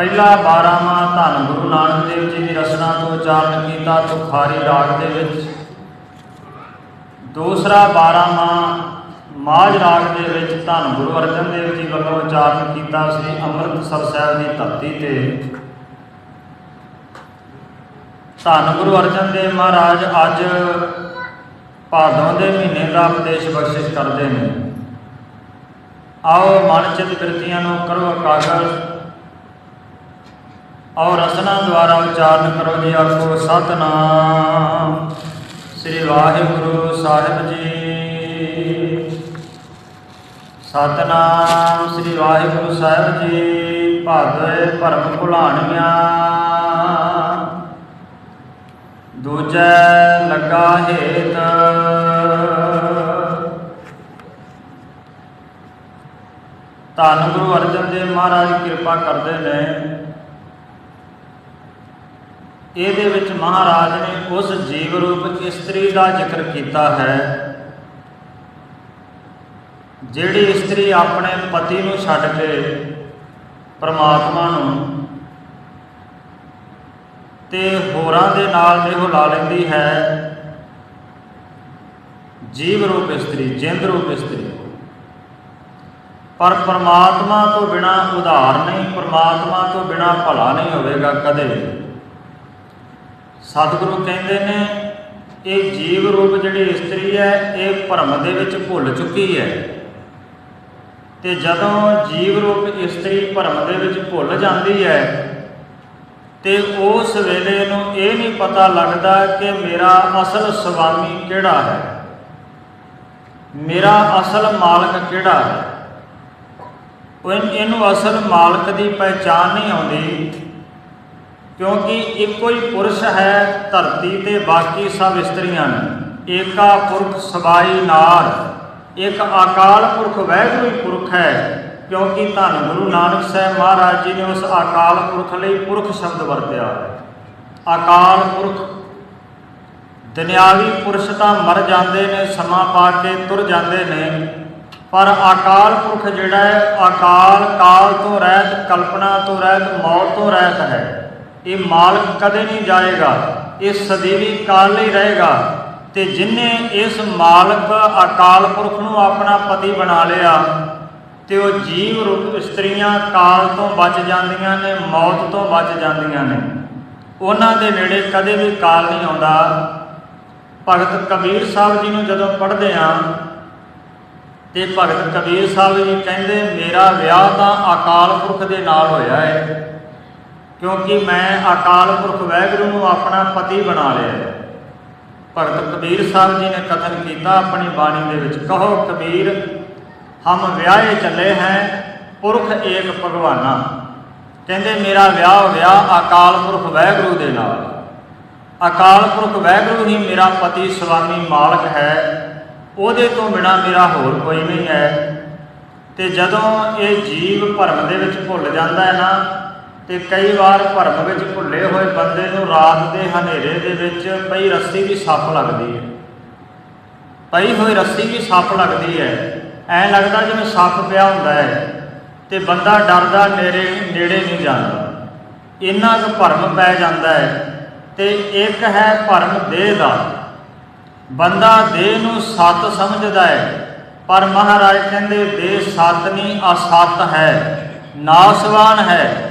ਪਹਿਲਾ 12ਵਾਂ ਧੰਨ ਗੁਰੂ ਨਾਨਕ ਦੇਵ ਜੀ ਦੀ ਰਚਨਾ ਤੋਂ ਉਚਾਰਨ ਕੀਤਾ ਤੁਖਾਰੀ ਰਾਗ ਦੇ ਵਿੱਚ। ਦੂਸਰਾ 12ਵਾਂ ਮਾਝ ਰਾਗ ਦੇ ਵਿੱਚ ਧੰਨ ਗੁਰੂ ਅਰਜਨ ਦੇਵ ਜੀ ਵੱਲੋਂ ਉਚਾਰਨ ਕੀਤਾ ਸ੍ਰੀ ਅੰਮ੍ਰਿਤਸਰ ਸਾਹਿਬ ਦੀ ਧਰਤੀ ਤੇ। ਧੰਨ ਗੁਰੂ ਅਰਜਨ ਦੇਵ ਮਹਾਰਾਜ, ਅੱਜ ਭਾਦੋਂ ਦੇ ਮਹੀਨੇ ਦਾ ਉਪਦੇਸ਼ ਬਖਸ਼ਿਸ਼ ਕਰਦੇ ਨੇ। ਆਓ ਮਨ ਚਿਤ ਬਿਰਤੀਆਂ ਨੂੰ ਕਰੋ ਇਕਾਗਰ। ਔਰ ਰਸਨਾ ਦੁਆਰਾ ਉਚਾਰਨ ਕਰੋ ਜੀ ਆਖੋ ਸਤਨਾਮ। ਸ੍ਰੀ ਵਾਹਿਗੁਰੂ ਸਾਹਿਬ ਜੀ। ਸਤਨਾਮ ਸ੍ਰੀ ਵਾਹਿਗੁਰੂ ਸਾਹਿਬ ਜੀ। ਭਾਦੇ ਭਰਮ ਭੁਲਾਣੀਆਂ। ਦੂਜੈ ਲੱਗਾ ਹੇਤ। ਧੰਨ ਗੁਰੂ ਅਰਜਨ ਦੇਵ ਮਹਾਰਾਜ, ਕਿਰਪਾ ਕਰਦੇ ਨੇ। ਇਹਦੇ ਵਿੱਚ ਮਹਾਰਾਜ ਨੇ ਉਸ ਜੀਵ ਰੂਪ ਇਸਤਰੀ ਦਾ ਜ਼ਿਕਰ ਕੀਤਾ ਹੈ। ਜਿਹੜੀ ਇਸਤਰੀ ਆਪਣੇ ਪਤੀ ਨੂੰ ਛੱਡ ਕੇ ਪਰਮਾਤਮਾ ਨੂੰ ਤੇ ਹੋਰਾਂ ਦੇ ਨਾਲ ਦੇਹ ਲਾ ਲੈਂਦੀ ਹੈ, ਜੀਵ ਰੂਪ ਇਸਤਰੀ, ਜਿੰਦ ਰੂਪ ਇਸਤਰੀ। ਪਰ ਪਰਮਾਤਮਾ ਤੋਂ ਬਿਨਾ ਉਧਾਰ ਨਹੀਂ, ਪਰਮਾਤਮਾ ਤੋਂ ਬਿਨਾ ਭਲਾ ਨਹੀਂ ਹੋਵੇਗਾ ਕਦੇ। ਸਤਿਗੁਰੂ ਕਹਿੰਦੇ ਨੇ, ਇਹ ਜੀਵ ਰੂਪ ਜਿਹੜੀ ਇਸਤਰੀ ਹੈ, ਇਹ ਭਰਮ ਦੇ ਵਿੱਚ ਭੁੱਲ ਚੁੱਕੀ ਹੈ। ਤੇ ਜਦੋਂ ਜੀਵ ਰੂਪ ਇਸਤਰੀ ਭਰਮ ਦੇ ਵਿੱਚ ਭੁੱਲ ਜਾਂਦੀ ਹੈ, ਤੇ ਉਸ ਵੇਲੇ ਨੂੰ ਇਹ ਨਹੀਂ ਪਤਾ ਲੱਗਦਾ ਕਿ ਮੇਰਾ ਅਸਲ ਸੁਆਮੀ ਕਿਹੜਾ ਹੈ। ਮੇਰਾ ਅਸਲ ਮਾਲਕ ਕਿਹੜਾ ਹੈ। ਉਹ ਇਹਨੂੰ ਅਸਲ ਮਾਲਕ ਦੀ ਪਹਿਚਾਨ ਨਹੀਂ ਆਉਂਦੀ। ਕਿਉਂਕਿ ਇੱਕੋ ਹੀ ਪੁਰਸ਼ ਹੈ, ਧਰਤੀ ਤੇ ਬਾਕੀ ਸਭ ਇਸਤਰੀਆਂ ਨੇ। ਏਕਾ ਪੁਰਖ ਸਬਾਈ ਨਾਰ। ਇੱਕ ਅਕਾਲ ਪੁਰਖ ਵੈਗੁਰੂ ਹੀ ਪੁਰਖ ਹੈ, ਕਿਉਂਕਿ ਧੰਨ ਗੁਰੂ ਨਾਨਕ ਸਾਹਿਬ ਮਹਾਰਾਜ ਜੀ ਨੇ ਉਸ ਅਕਾਲ ਪੁਰਖ ਲਈ ਪੁਰਖ ਸ਼ਬਦ ਵਰਤਿਆ। ਹੈ ਅਕਾਲ ਪੁਰਖ ਦੁਨਿਆਵੀ ਪੁਰਸ਼ ਤਾਂ ਮਰ ਜਾਂਦੇ ਨੇ, ਸਮਾਂ ਪਾ ਕੇ ਤੁਰ ਜਾਂਦੇ ਨੇ, ਪਰ ਅਕਾਲ ਪੁਰਖ ਜਿਹੜਾ ਹੈ ਅਕਾਲ ਕਾਲ ਤੋਂ ਰਹਿਤ, ਕਲਪਨਾ ਤੋਂ ਰਹਿਤ, ਮੌਤ ਤੋਂ ਰਹਿਤ ਹੈ। ਇਹ ਮਾਲਕ ਕਦੇ ਨਹੀਂ ਜਾਏਗਾ, ਇਹ ਸਦੀਵੀ ਕਾਲ ਲਈ ਰਹੇਗਾ। ਤੇ ਜਿਨੇ ਇਸ ਮਾਲਕ ਅਕਾਲ ਪੁਰਖ ਨੂੰ ਆਪਣਾ ਪਤੀ ਬਣਾ ਲਿਆ, ਤੇ ਉਹ ਜੀਵ ਰੂਪ ਇਸਤਰੀਆਂ ਕਾਲ ਤੋਂ ਬਚ ਜਾਂਦੀਆਂ ਨੇ, ਮੌਤ ਤੋਂ ਬਚ ਜਾਂਦੀਆਂ ਨੇ। ਉਹਨਾਂ ਦੇ ਨੇੜੇ ਕਦੇ ਵੀ ਕਾਲ ਨਹੀਂ ਆਉਂਦਾ। ਭਗਤ ਕਬੀਰ ਸਾਹਿਬ ਜੀ ਨੂੰ ਜਦੋਂ ਪੜ੍ਹਦੇ ਆ ਤੇ ਭਗਤ ਕਬੀਰ ਸਾਹਿਬ ਜੀ ਕਹਿੰਦੇ, ਮੇਰਾ ਵਿਆਹ ਤਾਂ ਅਕਾਲ ਪੁਰਖ ਦੇ ਨਾਲ ਹੋਇਆ ਹੈ ਕਿਉਂਕਿ ਮੈਂ ਅਕਾਲ ਪੁਰਖ ਵੈਗੁਰੂ ਨੂੰ ਆਪਣਾ ਪਤੀ ਬਣਾ ਲਿਆ ਭਗਤ ਕਬੀਰ ਸਾਹਿਬ ਜੀ ਨੇ ਕਥਨ ਕੀਤਾ ਆਪਣੀ ਬਾਣੀ ਦੇ ਵਿੱਚ, ਕਹੋ ਕਬੀਰ, ਹਮ ਵਿਆਹੇ ਚੱਲੇ ਹੈ, ਪੁਰਖ ਏਕ ਭਗਵਾਨਾ। ਕਹਿੰਦੇ, ਮੇਰਾ ਵਿਆਹ ਹੋ ਗਿਆ ਅਕਾਲ ਪੁਰਖ ਵੈਗੁਰੂ ਦੇ ਨਾਲ। ਅਕਾਲ ਪੁਰਖ ਵੈਗੁਰੂ ਹੀ ਮੇਰਾ ਪਤੀ ਸੁਆਮੀ ਮਾਲਕ ਹੈ। ਉਹਦੇ ਤੋਂ ਬਿਨਾ ਮੇਰਾ ਹੋਰ ਕੋਈ ਨਹੀਂ ਹੈ। ਤੇ ਜਦੋਂ ਇਹ ਜੀਵ ਭਰਮ ਦੇ ਵਿੱਚ ਭੁੱਲ ਜਾਂਦਾ ਹੈ ਨਾ ਤੇ ਕਈ ਵਾਰ ਭਰਮ ਵਿੱਚ ਭੁੱਲੇ ਹੋਏ ਬੰਦੇ ਨੂੰ ਰਾਤ ਦੇ ਹਨੇਰੇ ਦੇ ਵਿੱਚ ਪਈ ਰੱਸੀ ਵੀ ਸੱਪ ਲੱਗਦੀ ਹੈ। ਪਈ ਹੋਈ ਰੱਸੀ ਵੀ ਸੱਪ ਲੱਗਦੀ ਹੈ। ਐ ਲੱਗਦਾ ਜਿਵੇਂ ਸੱਪ ਪਿਆ ਹੁੰਦਾ ਹੈ ਤੇ ਬੰਦਾ ਡਰਦਾ ਨੇੜੇ ਨੇੜੇ ਨਹੀਂ ਜਾਂਦਾ। ਇੰਨਾ ਕੁ ਭਰਮ ਪੈ ਜਾਂਦਾ ਹੈ ਤੇ ਇੱਕ ਹੈ ਭਰਮ ਦੇਹ ਦਾ। ਬੰਦਾ ਦੇਹ ਨੂੰ ਸਤ ਸਮਝਦਾ ਹੈ, ਪਰ ਮਹਾਰਾਜ ਕਹਿੰਦੇ ਦੇਹ ਸਤ ਨਹੀਂ, ਅਸਤ ਹੈ, ਨਾਸਵਾਨ ਹੈ।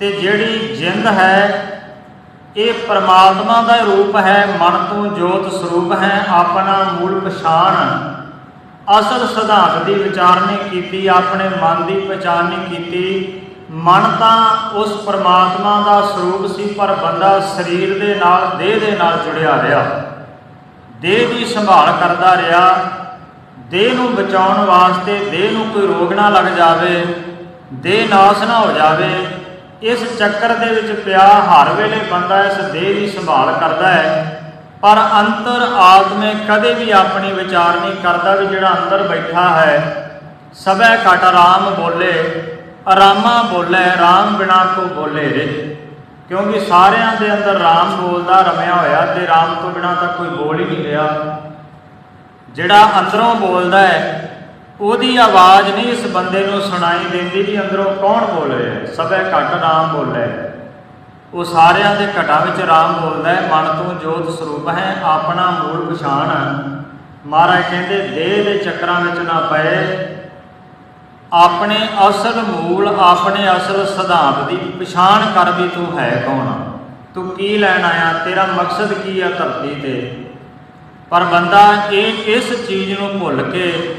ਤੇ ਜਿਹੜੀ ਜਿੰਦ ਹੈ, ਇਹ ਪਰਮਾਤਮਾ ਦਾ ਰੂਪ ਹੈ, ਮਨ ਤੋਂ ਜੋਤ ਸਰੂਪ ਹੈ, ਆਪਣਾ ਮੂਲ ਪਛਾਣ। ਅਸਲ ਸਿਧਾਂਤ ਦੀ ਵਿਚਾਰਨੀ ਕੀਤੀ, ਆਪਣੇ ਮਨ ਦੀ ਪਛਾਣ ਨਹੀਂ ਕੀਤੀ। ਮਨ ਤਾਂ ਉਸ ਪਰਮਾਤਮਾ ਦਾ ਸਰੂਪ ਸੀ, ਪਰ ਬੰਦਾ ਸਰੀਰ ਦੇ ਨਾਲ, ਦੇਹ ਦੇ ਨਾਲ ਜੁੜਿਆ ਰਿਹਾ। ਦੇਹ ਦੀ ਸੰਭਾਲ ਕਰਦਾ ਰਿਹਾ। ਦੇਹ ਨੂੰ ਬਚਾਉਣ ਵਾਸਤੇ ਦੇਹ ਨੂੰ ਕੋਈ ਰੋਗ ਨਾ ਲੱਗ ਜਾਵੇ, ਦੇਹ ਨਾਸ ਨਾ ਹੋ ਜਾਵੇ। ਇਸ ਚੱਕਰ ਦੇ ਵਿੱਚ ਪਿਆ ਹਰ ਵੇਲੇ ਬੰਦਾ ਇਸ ਦੇਹ ਦੀ ਸੰਭਾਲ ਕਰਦਾ ਹੈ, ਪਰ ਅੰਤਰ ਆਤਮੇ ਕਦੇ ਵੀ ਆਪਣੀ ਵਿਚਾਰ ਨਹੀਂ ਕਰਦਾ ਵੀ ਜਿਹੜਾ ਅੰਦਰ ਬੈਠਾ ਹੈ। ਸਭੈ ਘਟ ਆਰਾਮ ਬੋਲੇ ਆਰਾਮਾ ਬੋਲੇ, ਰਾਮ ਬਿਨਾ ਕੋ ਬੋਲੇ ਰੇ। ਕਿਉਂਕਿ ਸਾਰਿਆਂ ਦੇ ਅੰਦਰ ਰਾਮ ਬੋਲਦਾ ਰਮਿਆ ਹੋਇਆ ਤੇ ਰਾਮ ਤੋਂ ਬਿਨਾ ਤਾਂ ਕੋਈ ਬੋਲ ਹੀ ਨਹੀਂ ਰਿਹਾ। ਜਿਹੜਾ ਅੰਦਰੋਂ ਬੋਲਦਾ ਹੈ ਉਹਦੀ ਆਵਾਜ਼ ਨਹੀਂ ਇਸ ਬੰਦੇ ਨੂੰ ਸੁਣਾਈ ਦਿੰਦੀ ਵੀ ਅੰਦਰੋਂ ਕੌਣ ਬੋਲ ਰਿਹਾ ਹੈ? ਸਭੇ ਘਟ ਰਾਮ ਬੋਲ। ਉਹ ਸਾਰਿਆਂ ਦੇ ਘਟਾਂ ਵਿੱਚ ਰਾਮ ਬੋਲਦਾ ਹੈ, ਮਨ ਤੋਂ ਜੋਤ ਸਰੂਪ ਹੈ, ਆਪਣਾ ਮੂਲ ਪਛਾਣ ਮਹਾਰਾਜ ਕਹਿੰਦੇ, ਦੇਹ ਦੇ ਚੱਕਰਾਂ ਵਿੱਚ ਨਾ ਪਏ। ਆਪਣੇ ਅਸਲ ਮੂਲ, ਆਪਣੇ ਅਸਲ ਸਿਧਾਂਤ ਦੀ ਪਛਾਣ ਕਰ ਵੀ ਤੂੰ ਹੈ ਕੌਣ? ਤੂੰ ਕੀ ਲੈਣ ਆਇਆ? ਤੇਰਾ ਮਕਸਦ ਕੀ ਆ ਧਰਤੀ ਤੇ? ਪਰ ਬੰਦਾ ਇਹ ਇਸ ਚੀਜ਼ ਨੂੰ ਭੁੱਲ ਕੇ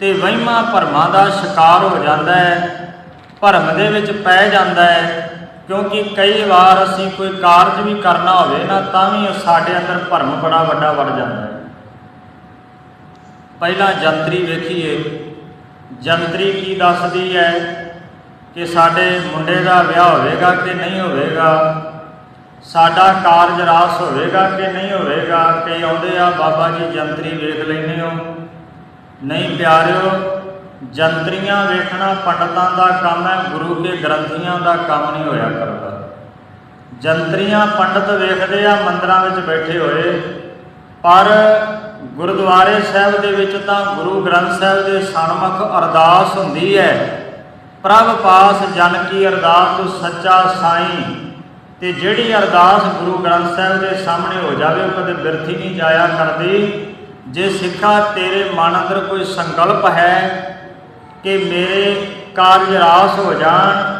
ਤੇ ਵਹਿਮਾਂ ਭਰਮਾਂ ਦਾ ਸ਼ਿਕਾਰ ਹੋ ਜਾਂਦਾ ਹੈ, ਭਰਮ ਦੇ ਵਿੱਚ ਪੈ ਜਾਂਦਾ ਹੈ, ਕਿਉਂਕਿ ਕਈ ਵਾਰ ਅਸੀਂ ਕੋਈ ਕਾਰਜ ਵੀ ਕਰਨਾ ਹੋਵੇ ਨਾ, ਤਾਂ ਵੀ ਸਾਡੇ ਅੰਦਰ ਭਰਮ ਬੜਾ ਵੱਡਾ ਵੜ ਜਾਂਦਾ ਹੈ। ਪਹਿਲਾਂ ਜੰਤਰੀ ਵੇਖੀਏ, ਜੰਤਰੀ ਕੀ ਦੱਸਦੀ ਹੈ ਕਿ ਸਾਡੇ ਮੁੰਡੇ ਦਾ ਵਿਆਹ ਹੋਵੇਗਾ ਕਿ ਨਹੀਂ ਹੋਵੇਗਾ? ਸਾਡਾ ਕਾਰਜ ਰਾਸ ਹੋਵੇਗਾ ਕਿ ਨਹੀਂ ਹੋਵੇਗਾ? ਕਈ ਆਉਂਦੇ ਆ, ਬਾਬਾ ਜੀ ਜੰਤਰੀ ਵੇਖ ਲੈਂਦੇ ਹੋ। ਨਹੀਂ ਪਿਆਰਿਓ, ਜੰਤਰੀਆਂ ਵੇਖਣਾ ਪੰਡਤਾਂ ਦਾ ਕੰਮ ਹੈ, ਗੁਰੂ ਕੇ ਗ੍ਰੰਥੀਆਂ ਦਾ ਕੰਮ ਨਹੀਂ ਹੋਇਆ ਕਰਦਾ। ਜੰਤਰੀਆਂ ਪੰਡਤ ਵੇਖਦੇ ਆ, ਮੰਦਰਾਂ ਵਿੱਚ ਬੈਠੇ ਹੋਏ। ਪਰ ਗੁਰਦੁਆਰੇ ਸਾਹਿਬ ਦੇ ਵਿੱਚ ਤਾਂ ਗੁਰੂ ਗ੍ਰੰਥ ਸਾਹਿਬ ਦੇ ਸਨਮੁਖ ਅਰਦਾਸ ਹੁੰਦੀ ਹੈ, ਪ੍ਰਭ ਪਾਸ ਜਨ ਕੀ ਅਰਦਾਸ ਤੂੰ ਸੱਚਾ ਸਾਈਂ। ਤੇ ਜਿਹੜੀ ਅਰਦਾਸ ਗੁਰੂ ਗ੍ਰੰਥ ਸਾਹਿਬ ਦੇ ਸਾਹਮਣੇ ਹੋ ਜਾਵੇ, ਉਹ ਕਦੇ ਬਿਰਥੀ ਨਹੀਂ ਜਾਇਆ ਕਰਦੀ। ਜੇ ਸਿੱਖਾ ਤੇਰੇ ਮਨ ਅੰਦਰ ਕੋਈ ਸੰਕਲਪ ਹੈ ਕਿ ਮੇਰੇ ਕਾਰਜ ਰਾਸ ਹੋ ਜਾਣ,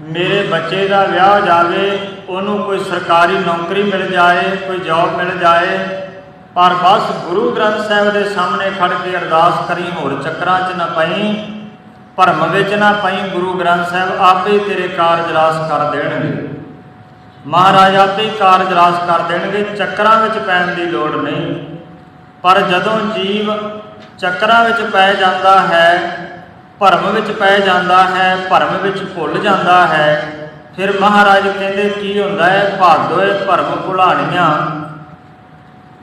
ਮੇਰੇ ਬੱਚੇ ਦਾ ਵਿਆਹ ਹੋ ਜਾਵੇ, ਉਹਨੂੰ ਕੋਈ ਸਰਕਾਰੀ ਨੌਕਰੀ ਮਿਲ ਜਾਏ, ਕੋਈ ਜੌਬ ਮਿਲ ਜਾਏ, ਪਰ ਬਸ ਗੁਰੂ ਗ੍ਰੰਥ ਸਾਹਿਬ ਦੇ ਸਾਹਮਣੇ ਖੜ ਕੇ ਅਰਦਾਸ ਕਰੀ, ਹੋਰ ਚੱਕਰਾਂ 'ਚ ਨਾ ਪਈ, ਭਰਮ ਵਿੱਚ ਨਾ ਪਈ, ਗੁਰੂ ਗ੍ਰੰਥ ਸਾਹਿਬ ਆਪੇ ਤੇਰੇ ਕਾਰਜ ਰਾਸ ਕਰ ਦੇਣਗੇ। ਮਹਾਰਾਜ ਆਪੇ ਕਾਰਜ ਰਾਸ ਕਰ ਦੇਣਗੇ, ਚੱਕਰਾਂ ਵਿੱਚ ਪੈਣ ਦੀ ਲੋੜ ਨਹੀਂ। ਪਰ ਜਦੋਂ ਜੀਵ ਚੱਕਰਾਂ ਵਿੱਚ ਪੈ ਜਾਂਦਾ ਹੈ, ਭਰਮ ਵਿੱਚ ਪੈ ਜਾਂਦਾ ਹੈ, ਭਰਮ ਵਿੱਚ ਭੁੱਲ ਜਾਂਦਾ ਹੈ, ਫਿਰ ਮਹਾਰਾਜ ਕਹਿੰਦੇ, ਕੀ ਹੁੰਦਾ ਹੈ? ਭਾਦੋਏ ਭਰਮ ਭੁਲਾਣੀਆਂ।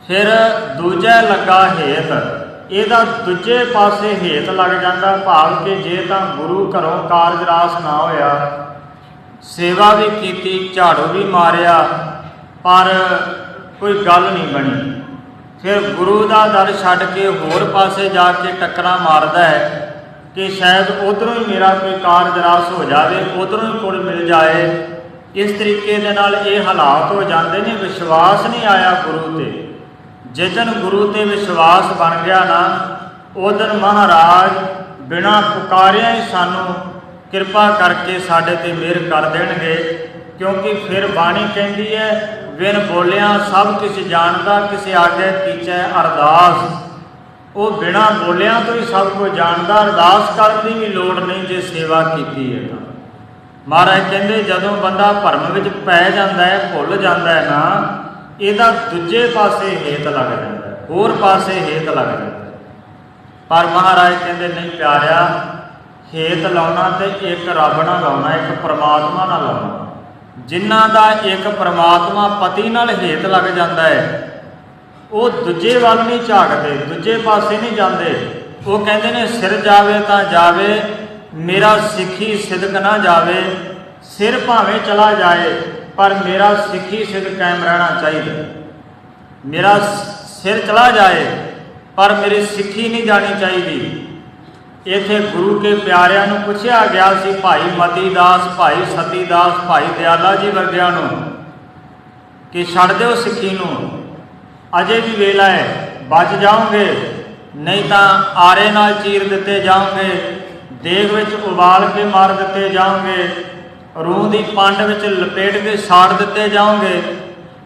ਫਿਰ ਦੂਜਾ ਲੱਗਾ ਹੇਤ। ਇਹਦਾ ਦੂਜੇ ਪਾਸੇ ਹੇਤ ਲੱਗ ਜਾਂਦਾ, ਭਾਵ ਕਿ ਜੇ ਤਾਂ ਗੁਰੂ ਘਰੋਂ ਕਾਰਜ ਰਾਸ ਨਾ ਹੋਇਆ, ਸੇਵਾ ਵੀ ਕੀਤੀ, ਝਾੜੂ ਵੀ ਮਾਰਿਆ, ਪਰ ਕੋਈ ਗੱਲ ਨਹੀਂ ਬਣੀ। ਫਿਰ ਗੁਰੂ ਦਾ ਦਰ ਛੱਡ ਕੇ ਹੋਰ ਪਾਸੇ ਜਾ ਕੇ ਟੱਕਰਾਂ ਮਾਰਦਾ ਹੈ ਕਿ ਸ਼ਾਇਦ ਉਧਰੋਂ ਹੀ ਮੇਰਾ ਕੋਈ ਕਾਰਜ ਰਾਸ ਹੋ ਜਾਵੇ, ਉਧਰੋਂ ਹੀ ਕੋਈ ਮਿਲ ਜਾਏ। ਇਸ ਤਰੀਕੇ ਦੇ ਨਾਲ ਇਹ ਹਾਲਾਤ ਹੋ ਜਾਂਦੇ ਨੇ, ਵਿਸ਼ਵਾਸ ਨਹੀਂ ਆਇਆ ਗੁਰੂ ਤੇ। ਜਿੱਦਨ ਗੁਰੂ ਤੇ ਵਿਸ਼ਵਾਸ ਬਣ ਗਿਆ ਨਾ ਉਦਨ ਮਹਾਰਾਜ ਬਿਨਾਂ ਪੁਕਾਰਿਆ ਹੀ ਸਾਨੂੰ ਕਿਰਪਾ ਕਰਕੇ ਸਾਡੇ ਤੇ ਮਿਹਰ ਕਰ ਦੇਣਗੇ। ਕਿਉਂਕਿ ਫਿਰ ਬਾਣੀ ਕਹਿੰਦੀ ਹੈ ਬਿਨ ਬੋਲਿਆ ਸਭ ਕੁਝ ਜਾਣਦਾ ਕਿਸੇ ਆਗੇ ਕੀਚੈ ਅਰਦਾਸ। ਉਹ ਬਿਨਾ ਬੋਲਿਆ ਤੋਂ ਹੀ ਸਭ ਕੁਝ ਜਾਣਦਾ ਅਰਦਾਸ ਕਰਨ ਦੀ ਵੀ ਲੋੜ ਨਹੀਂ ਜੇ ਸੇਵਾ ਕੀਤੀ ਹੈ ਤਾਂ। ਮਹਾਰਾਜ ਕਹਿੰਦੇ ਜਦੋਂ ਬੰਦਾ ਭਰਮ ਵਿੱਚ ਪੈ ਜਾਂਦਾ ਹੈ ਭੁੱਲ ਜਾਂਦਾ ਹੈ ਨਾ ਇਹਦਾ ਦੂਜੇ ਪਾਸੇ ਹੇਤ ਲੱਗ ਜਾਂਦਾ ਹੈ, ਹੋਰ ਪਾਸੇ ਹੇਤ ਲੱਗ ਜਾਂਦਾ ਪਰ ਮਹਾਰਾਜ ਕਹਿੰਦੇ ਨਹੀਂ ਪਿਆਰਿਆ ਹੇਤ ਲਾਉਣਾ ਤੇ ਇੱਕ ਰੱਬ ਨਾਲ ਲਾਉਣਾ ਇੱਕ ਪਰਮਾਤਮਾ ਨਾਲ ਲਾਉਣਾ। ਜਿਨ੍ਹਾਂ ਦਾ ਇੱਕ ਪਰਮਾਤਮਾ ਪਤੀ ਨਾਲ ਹੇਤ ਲੱਗ ਜਾਂਦਾ ਹੈ, ਉਹ ਦੂਜੇ ਵੱਲ ਨਹੀਂ ਝਾਕਦੇ, ਦੂਜੇ ਪਾਸੇ ਨਹੀਂ ਜਾਂਦੇ। ਉਹ ਕਹਿੰਦੇ ਨੇ, ਸਿਰ ਜਾਵੇ ਤਾਂ ਜਾਵੇ, ਮੇਰਾ ਸਿੱਖੀ ਸਿਦਕ ਨਾ ਜਾਵੇ, ਸਿਰ ਭਾਵੇਂ ਚਲਾ ਜਾਏ, ਪਰ ਮੇਰਾ ਸਿੱਖੀ ਸਿੱਧ ਕਾਇਮ ਰਹਿਣਾ ਚਾਹੀਦਾ। ਮੇਰਾ ਸਿਰ ਚਲਾ ਜਾਏ, ਪਰ ਮੇਰੀ ਸਿੱਖੀ ਨਹੀਂ ਜਾਣੀ ਚਾਹੀਦੀ। ਇਥੇ ਗੁਰੂ ਕੇ ਪਿਆਰਿਆਂ ਨੂੰ ਪੁੱਛਿਆ ਗਿਆ ਸੀ ਭਾਈ ਮਤੀ ਦਾਸ ਭਾਈ ਸਤੀ ਦਾਸ ਭਾਈ ਦਿਆਲਾ ਜੀ ਵਰਗਿਆਂ ਨੂੰ ਕਿ ਛੱਡ ਦਿਓ ਸਿੱਖੀ ਨੂੰ। ਅਜੇ ਵੀ ਵੇਲਾ ਹੈ, ਬਚ ਜਾਓਗੇ, ਨਹੀਂ ਤਾਂ ਆਰੇ ਨਾਲ ਚੀਰ ਦਿੱਤੇ ਜਾਓਗੇ, ਦੇਗ ਵਿੱਚ ਉਬਾਲ ਕੇ ਮਾਰ ਦਿੱਤੇ ਜਾਓਗੇ, ਰੂਹ ਦੀ ਪੰਡ ਵਿੱਚ ਲਪੇਟ ਕੇ ਸਾੜ ਦਿੱਤੇ ਜਾਓਗੇ।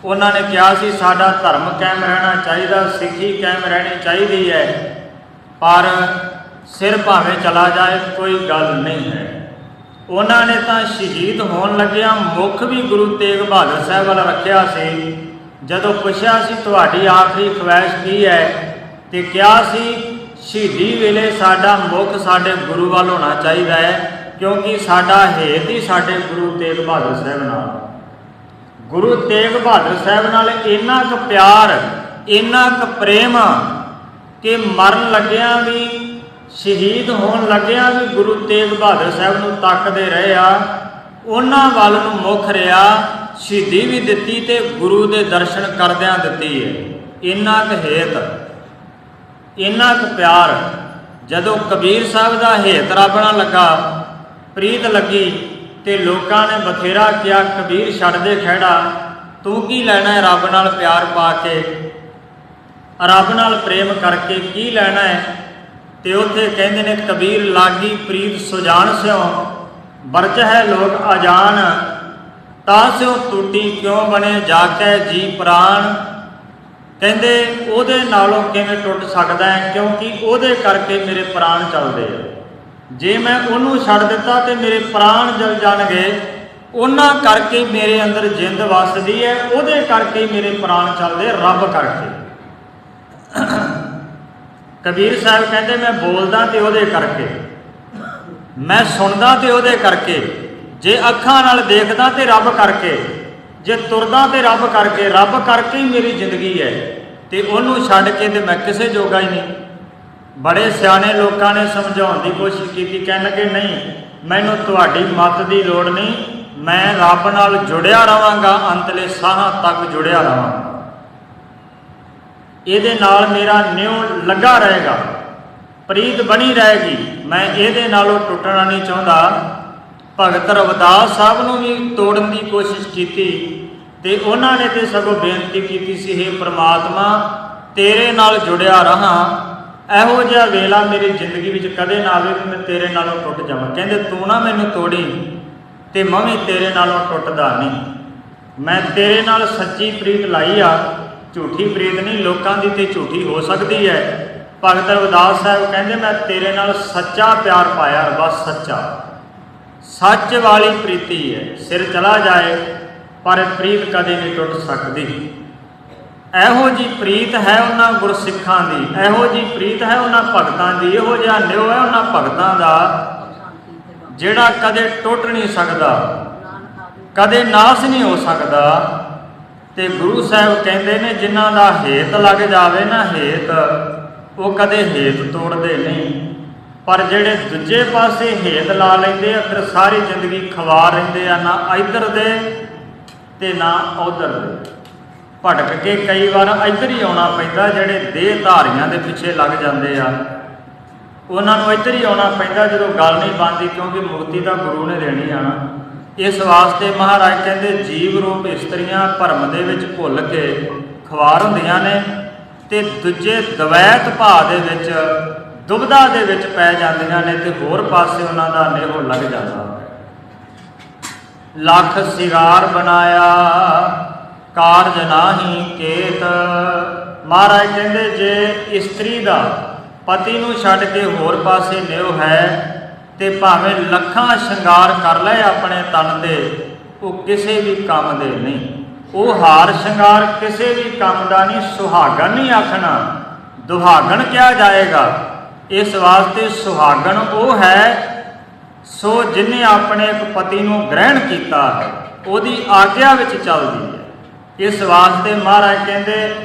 ਉਹਨਾਂ ਨੇ ਕਿਹਾ ਸੀ, ਸਾਡਾ ਧਰਮ ਕਾਇਮ ਰਹਿਣਾ ਚਾਹੀਦਾ, ਸਿੱਖੀ ਕਾਇਮ ਰਹਿਣੀ ਚਾਹੀਦੀ ਹੈ। ਪਰ ਸਿਰ ਭਾਵੇਂ ਚਲਾ ਜਾਏ, ਕੋਈ ਗੱਲ ਨਹੀਂ ਹੈ। ਉਹਨਾਂ ਨੇ ਤਾਂ ਸ਼ਹੀਦ ਹੋਣ ਲੱਗਿਆ ਮੁਖ ਵੀ ਗੁਰੂ ਤੇਗ ਬਹਾਦਰ ਸਾਹਿਬ ਵੱਲ ਰੱਖਿਆ ਸੀ। ਜਦੋਂ ਪੁੱਛਿਆ ਸੀ, ਤੁਹਾਡੀ ਆਖਰੀ ਖਵਾਇਸ਼ ਕੀ ਹੈ? ਤੇ ਕਿਹਾ ਸੀ, ਸ਼ਹੀਦੀ ਵੇਲੇ ਸਾਡਾ ਮੁਖ ਸਾਡੇ ਗੁਰੂ ਵੱਲ ਹੋਣਾ ਚਾਹੀਦਾ ਹੈ, ਕਿਉਂਕਿ ਸਾਡਾ ਹੇਤ ਹੀ ਸਾਡੇ ਗੁਰੂ ਤੇਗ ਬਹਾਦਰ ਸਾਹਿਬ ਨਾਲ। ਗੁਰੂ ਤੇਗ ਬਹਾਦਰ ਸਾਹਿਬ ਨਾਲ ਇੰਨਾ ਕੁ ਪਿਆਰ, ਇੰਨਾ ਕੁ ਪ੍ਰੇਮ ਕਿ ਮਰਨ ਲੱਗਿਆਂ ਵੀ ਸ਼ਹੀਦ ਹੋਣ ਲੱਗਿਆ ਵੀ ਗੁਰੂ ਤੇਗ ਬਹਾਦਰ ਸਾਹਿਬ ਨੂੰ ਤੱਕਦੇ ਰਹੇ ਆ, ਉਹਨਾਂ ਵੱਲ ਨੂੰ ਮੁਖ ਰਿਆ ਸ਼ਹੀਦੀ ਵੀ ਦਿੱਤੀ ਤੇ ਗੁਰੂ ਦੇ ਦਰਸ਼ਨ ਕਰਦਿਆਂ ਦਿੱਤੀ ਹੈ ਇੰਨਾ ਕੁ ਹੇਤ, ਇੰਨਾ ਕੁ ਪਿਆਰ, ਜਦੋਂ ਕਬੀਰ ਸਾਹਿਬ ਦਾ ਹੇਤ ਰੱਬ ਨਾਲ ਲੱਗਾ, ਪ੍ਰੀਤ ਲੱਗੀ ਤੇ ਲੋਕਾਂ ਨੇ ਬਥੇਰਾ ਕਿਹਾ, ਕਬੀਰ, ਛੱਡ ਦੇ ਖਹਿੜਾ, ਤੂੰ ਕੀ ਲੈਣਾ ਹੈ ਰੱਬ ਨਾਲ ਪਿਆਰ ਪਾ ਕੇ? ਰੱਬ ਨਾਲ ਪ੍ਰੇਮ ਕਰਕੇ ਕੀ ਲੈਣਾ ਹੈ ਤੇ ਉੱਥੇ ਕਹਿੰਦੇ ਨੇ, ਕਬੀਰ ਲਾਗੀ ਪ੍ਰੀਤ ਸੁਜਾਨ ਸਿਓ ਵਰਜ ਹੈ ਲੋਕ ਅਜਾਨ। ਤਾਂ ਸਿਓ ਟੂਟੀ ਕਿਉਂ ਬਣੇ? ਜਾ ਕੇ ਜੀ ਪ੍ਰਾਣ ਕਹਿੰਦੇ, ਉਹਦੇ ਨਾਲੋਂ ਕਿਵੇਂ ਟੁੱਟ ਸਕਦਾ ਹੈ? ਕਿਉਂਕਿ ਉਹਦੇ ਕਰਕੇ ਮੇਰੇ ਪ੍ਰਾਣ ਚੱਲਦੇ ਆ। ਜੇ ਮੈਂ ਉਹਨੂੰ ਛੱਡ ਦਿੱਤਾ ਤੇ ਮੇਰੇ ਪ੍ਰਾਣ ਜਲ ਜਾਣਗੇ, ਉਹਨਾਂ ਕਰਕੇ ਮੇਰੇ ਅੰਦਰ ਜਿੰਦ ਵਸਦੀ ਹੈ, ਉਹਦੇ ਕਰਕੇ ਮੇਰੇ ਪ੍ਰਾਣ ਚੱਲਦੇ ਰੱਬ ਕਰਕੇ। ਕਬੀਰ ਸਾਹਿਬ ਕਹਿੰਦੇ, ਮੈਂ ਬੋਲਦਾ ਤੇ ਉਹਦੇ ਕਰਕੇ। ਮੈਂ ਸੁਣਦਾ ਤੇ ਉਹਦੇ ਕਰਕੇ। ਜੇ ਅੱਖਾਂ ਨਾਲ ਦੇਖਦਾ ਤੇ ਰੱਬ ਕਰਕੇ। ਜੇ ਤੁਰਦਾ ਤੇ ਰੱਬ ਕਰਕੇ। ਰੱਬ ਕਰਕੇ ਹੀ ਮੇਰੀ ਜ਼ਿੰਦਗੀ ਹੈ। ਤੇ ਉਹਨੂੰ ਛੱਡ ਕੇ ਤੇ ਮੈਂ ਕਿਸੇ ਜੋਗਾ ਹੀ ਨਹੀਂ। ਬੜੇ ਸਿਆਣੇ ਲੋਕਾਂ ਨੇ ਸਮਝਾਉਣ ਦੀ ਕੋਸ਼ਿਸ਼ ਕੀਤੀ ਕਹਿਣ ਲੱਗੇ ਨਹੀਂ, ਮੈਨੂੰ ਤੁਹਾਡੀ ਮੱਤ ਦੀ ਲੋੜ ਨਹੀਂ। ਮੈਂ ਰੱਬ ਨਾਲ ਜੁੜਿਆ ਰਵਾਂਗਾ ਅੰਤਲੇ ਸਾਹਾਂ ਤੱਕ ਜੁੜਿਆ ਰਵਾਂਗਾ ਇਹਦੇ ਨਾਲ ਮੇਰਾ ਨਿਉ ਲੱਗਾ ਰਹੇਗਾ। ਪ੍ਰੀਤ ਬਣੀ ਰਹੇਗੀ। ਮੈਂ ਇਹਦੇ ਨਾਲੋਂ ਟੁੱਟਣਾ ਨਹੀਂ ਚਾਹੁੰਦਾ। ਭਗਤ ਰਵਿਦਾਸ ਸਾਹਿਬ ਨੂੰ ਵੀ ਤੋੜਨ ਦੀ ਕੋਸ਼ਿਸ਼ ਕੀਤੀ ਤੇ ਉਹਨਾਂ ਨੇ ਤੇ ਸਗੋਂ ਬੇਨਤੀ ਕੀਤੀ ਸੀ हे ਪ੍ਰਮਾਤਮਾ, ਤੇਰੇ ਨਾਲ ਜੁੜਿਆ ਰਹਾ। ਇਹੋ ਜਿਹਾ ਵੇਲਾ ਮੇਰੀ ਜ਼ਿੰਦਗੀ ਵਿੱਚ ਕਦੇ ਨਾ ਆਵੇ ਕਿ ਮੈਂ ਤੇਰੇ ਨਾਲੋਂ ਟੁੱਟ ਜਾਵਾਂ। ਕਹਿੰਦੇ, ਤੂੰ ਨਾ ਮੈਨੂੰ ਤੋੜੀ ਤੇ ਮੈਂ ਵੀ ਤੇਰੇ ਨਾਲੋਂ ਟੁੱਟਦਾ ਨਹੀਂ। ਮੈਂ ਤੇਰੇ ਨਾਲ ਸੱਚੀ ਪ੍ਰੀਤ ਲਾਈ ਆ। ਝੂਠੀ ਪ੍ਰੀਤ ਨਹੀਂ, ਲੋਕਾਂ ਦੀ ਤੇ ਝੂਠੀ ਹੋ ਸਕਦੀ ਹੈ। ਭਗਤ ਰਵਿਦਾਸ ਸਾਹਿਬ ਕਹਿੰਦੇ, ਮੈਂ ਤੇਰੇ ਨਾਲ ਸੱਚਾ ਪਿਆਰ ਪਾਇਆ, ਬਸ ਸੱਚਾ। ਸੱਚ ਵਾਲੀ ਪ੍ਰੀਤੀ ਹੈ, ਸਿਰ ਚਲਾ ਜਾਏ, ਪਰ ਪ੍ਰੀਤ ਕਦੇ ਨਹੀਂ ਟੁੱਟ ਸਕਦੀ। ਇਹੋ ਜੀ ਪ੍ਰੀਤ ਹੈ ਉਹਨਾਂ ਗੁਰਸਿੱਖਾਂ ਦੀ, ਇਹੋ ਜੀ ਪ੍ਰੀਤ ਹੈ ਉਹਨਾਂ ਭਗਤਾਂ ਦੀ, ਇਹੋ ਜਿਹਾ ਨਿਉ ਹੈ ਉਹਨਾਂ ਭਗਤਾਂ ਦਾ, ਜਿਹੜਾ ਕਦੇ ਟੁੱਟ ਨਹੀਂ ਸਕਦਾ, ਕਦੇ ਨਾਸ ਨਹੀਂ ਹੋ ਸਕਦਾ। ਤੇ ਗੁਰੂ ਸਾਹਿਬ ਕਹਿੰਦੇ ਨੇ, ਜਿਨ੍ਹਾਂ ਦਾ ਹੇਤ ਲੱਗ ਜਾਵੇ ਨਾ ਹੇਤ, ਉਹ ਕਦੇ ਹੇਤ ਤੋੜਦੇ ਨਹੀਂ। ਪਰ ਜਿਹੜੇ ਦੂਜੇ ਪਾਸੇ ਹੇਤ ਲਾ ਲੈਂਦੇ ਆ, ਫਿਰ ਸਾਰੀ ਜ਼ਿੰਦਗੀ ਖਵਾ ਰਹਿੰਦੇ ਆ, ਨਾ ਇੱਧਰ ਦੇ ਤੇ ਨਾ ਉਧਰ ਦੇ। ਭਟਕ ਕੇ ਕਈ ਵਾਰ ਇੱਧਰ ਹੀ ਆਉਣਾ ਪੈਂਦਾ, ਜਿਹੜੇ ਦੇਹ ਧਾਰੀਆਂ ਦੇ ਪਿੱਛੇ ਲੱਗ ਜਾਂਦੇ ਆ। ਉਹਨਾਂ ਨੂੰ ਇੱਧਰ ਹੀ ਆਉਣਾ ਪੈਂਦਾ, ਜਦੋਂ ਗੱਲ ਨਹੀਂ ਬਣਦੀ, ਕਿਉਂਕਿ ਮੁਕਤੀ ਤਾਂ ਗੁਰੂ ਨੇ ਦੇਣੀ ਆਣਾ ਇਸ ਵਾਸਤੇ ਮਹਾਰਾਜ ਕਹਿੰਦੇ ਜੀਵ ਰੂਪ ਇਸਤਰੀਆਂ ਭਰਮ ਦੇ ਵਿੱਚ ਭੁੱਲ ਕੇ ਖਵਾਰ ਹੁੰਦੀਆਂ ਨੇ ਤੇ ਦੂਜੇ ਦਵੈਤ ਭਾਅ ਦੇ ਵਿੱਚ ਦੁਬਦਾ ਦੇ ਵਿੱਚ ਪੈ ਜਾਂਦੀਆਂ ਨੇ ਤੇ ਹੋਰ ਪਾਸੇ ਉਹਨਾਂ ਦਾ ਨਿਹੋ ਲੱਗ ਜਾਂਦਾ। ਲੱਖ ਸਿਗਾਰ ਬਣਾਇਆ, ਕਾਰਜ ਨਾਹੀ ਕੇਤ। ਮਹਾਰਾਜ ਕਹਿੰਦੇ ਜੇ ਇਸਤਰੀ ਦਾ ਪਤੀ ਨੂੰ ਛੱਡ ਕੇ ਹੋਰ ਪਾਸੇ ਨਿਉ ਹੈ ਤੇ ਭਾਵੇਂ ਲੱਖਾਂ ਸ਼ਿੰਗਾਰ ਕਰ ਲਏ ਆਪਣੇ ਤਨ ਦੇ, ਉਹ ਕਿਸੇ ਵੀ ਕੰਮ ਦੇ ਨਹੀਂ। ਉਹ ਹਾਰ ਸ਼ਿੰਗਾਰ ਕਿਸੇ ਵੀ ਕੰਮ ਦਾ ਨਹੀਂ, ਸੁਹਾਗਣ ਨਹੀਂ ਆਖਣਾ। ਦੁਹਾਗਣ ਕਿਹਾ ਜਾਏਗਾ। ਇਸ ਵਾਸਤੇ ਸੁਹਾਗਣ ਉਹ ਹੈ, ਸੋ ਜਿਨੇ ਆਪਣੇ ਇੱਕ ਪਤੀ ਨੂੰ ਗ੍ਰਹਿਣ ਕੀਤਾ ਹੈ ਉਹਦੀ ਆਗਿਆ ਵਿੱਚ ਚੱਲਦੀ ਹੈ। ਇਸ ਵਾਸਤੇ ਮਹਾਰਾਜ ਕਹਿੰਦੇ,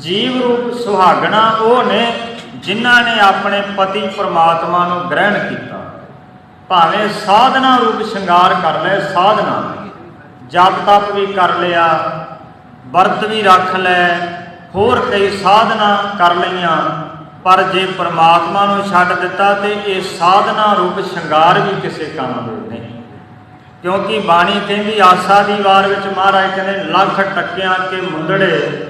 ਜੀਵ ਰੂਪ ਸੁਹਾਗਣਾ ਉਹ ਨੇ ਜਿਨ੍ਹਾਂ ਨੇ ਆਪਣੇ ਪਤੀ ਪਰਮਾਤਮਾ ਨੂੰ ਗ੍ਰਹਿਣ ਕੀਤਾ। ਭਾਵੇਂ ਸਾਧਨਾ ਰੂਪ ਸ਼ਿੰਗਾਰ ਕਰ ਲੈ, ਸਾਧਨਾ ਜਪ ਤਪ ਵੀ ਕਰ ਲਿਆ, ਵਰਤ ਵੀ ਰੱਖ ਲੈ, ਹੋਰ ਕਈ ਸਾਧਨਾ ਕਰ ਲਈਆਂ, ਪਰ ਜੇ ਪ੍ਰਮਾਤਮਾ ਨੂੰ ਛੱਡ ਦਿੱਤਾ ਤੇ ਇਹ ਸਾਧਨਾ ਰੂਪ ਸ਼ਿੰਗਾਰ ਵੀ ਕਿਸੇ ਕੰਮ ਦੇ ਨਹੀਂ। ਕਿਉਂਕਿ ਬਾਣੀ ਕਹਿੰਦੀ, ਆਸਾ ਦੀ ਵਾਰ ਵਿੱਚ ਮਹਾਰਾਜ ਕਹਿੰਦੇ, ਲੱਖ ਟੱਕਿਆਂ ਕੇ ਮੁੰਦੜੇ,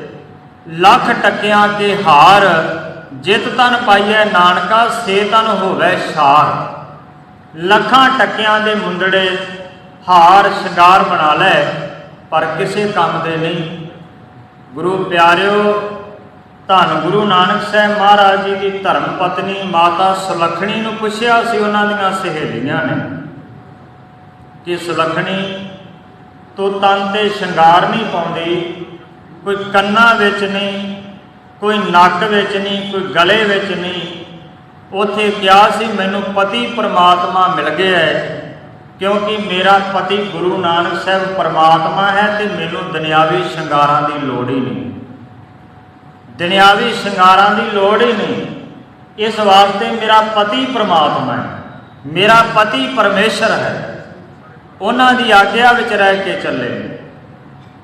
ਲੱਖ ਟੱਕਿਆਂ ਕੇ ਹਾਰ, ਜਿਤ ਤਨ ਪਾਈਐ ਨਾਨਕਾ, ਸੇ ਤਨ ਹੋਵੇ ਸ਼ਾਰ। ਲੱਖਾਂ ਟੱਕਿਆਂ ਦੇ ਮੁੰਦੜੇ ਹਾਰ ਸ਼ਿੰਗਾਰ ਬਣਾ ਲੈ, ਪਰ ਕਿਸੇ ਕੰਮ ਦੇ ਨਹੀਂ। ਗੁਰੂ ਪਿਆਰਿਓ, ਧੰਨ ਗੁਰੂ ਨਾਨਕ ਸਾਹਿਬ ਮਹਾਰਾਜ ਜੀ ਦੀ ਧਰਮ ਪਤਨੀ ਮਾਤਾ ਸੁਲੱਖਣੀ ਨੂੰ ਪੁੱਛਿਆ ਸੀ ਉਹਨਾਂ ਦੀਆਂ ਸਹੇਲੀਆਂ ਨੇ ਕਿ ਸੁਲੱਖਣੀ, ਤੂੰ ਤਨ ਤੇ ਸ਼ਿੰਗਾਰ ਨਹੀਂ ਪਾਉਂਦੀ, ਕੋਈ ਕੰਨਾਂ ਵਿੱਚ ਨਹੀਂ, ਕੋਈ ਨੱਕ ਵਿੱਚ ਨਹੀਂ, ਕੋਈ ਗਲੇ ਵਿੱਚ ਨਹੀਂ ਉਥੇ ਕਿਹਾ ਸੀ, ਮੈਨੂੰ ਪਤੀ ਪਰਮਾਤਮਾ ਮਿਲ ਗਿਆ ਹੈ, ਕਿਉਂਕਿ ਮੇਰਾ ਪਤੀ ਗੁਰੂ ਨਾਨਕ ਸਾਹਿਬ ਪਰਮਾਤਮਾ ਹੈ ਤੇ ਮੈਨੂੰ ਦੁਨਿਆਵੀ ਸ਼ਿੰਗਾਰਾਂ ਦੀ ਲੋੜ ਹੀ ਨਹੀਂ। ਦੁਨਿਆਵੀ ਸ਼ਿੰਗਾਰਾਂ ਦੀ ਲੋੜ ਹੀ ਨਹੀਂ। ਇਸ ਵਾਸਤੇ ਮੇਰਾ ਪਤੀ ਪਰਮਾਤਮਾ ਹੈ, ਮੇਰਾ ਪਤੀ ਪਰਮੇਸ਼ਰ ਹੈ। ਉਹਨਾਂ ਦੀ ਆਗਿਆ ਵਿੱਚ ਰਹਿ ਕੇ ਚੱਲੇ।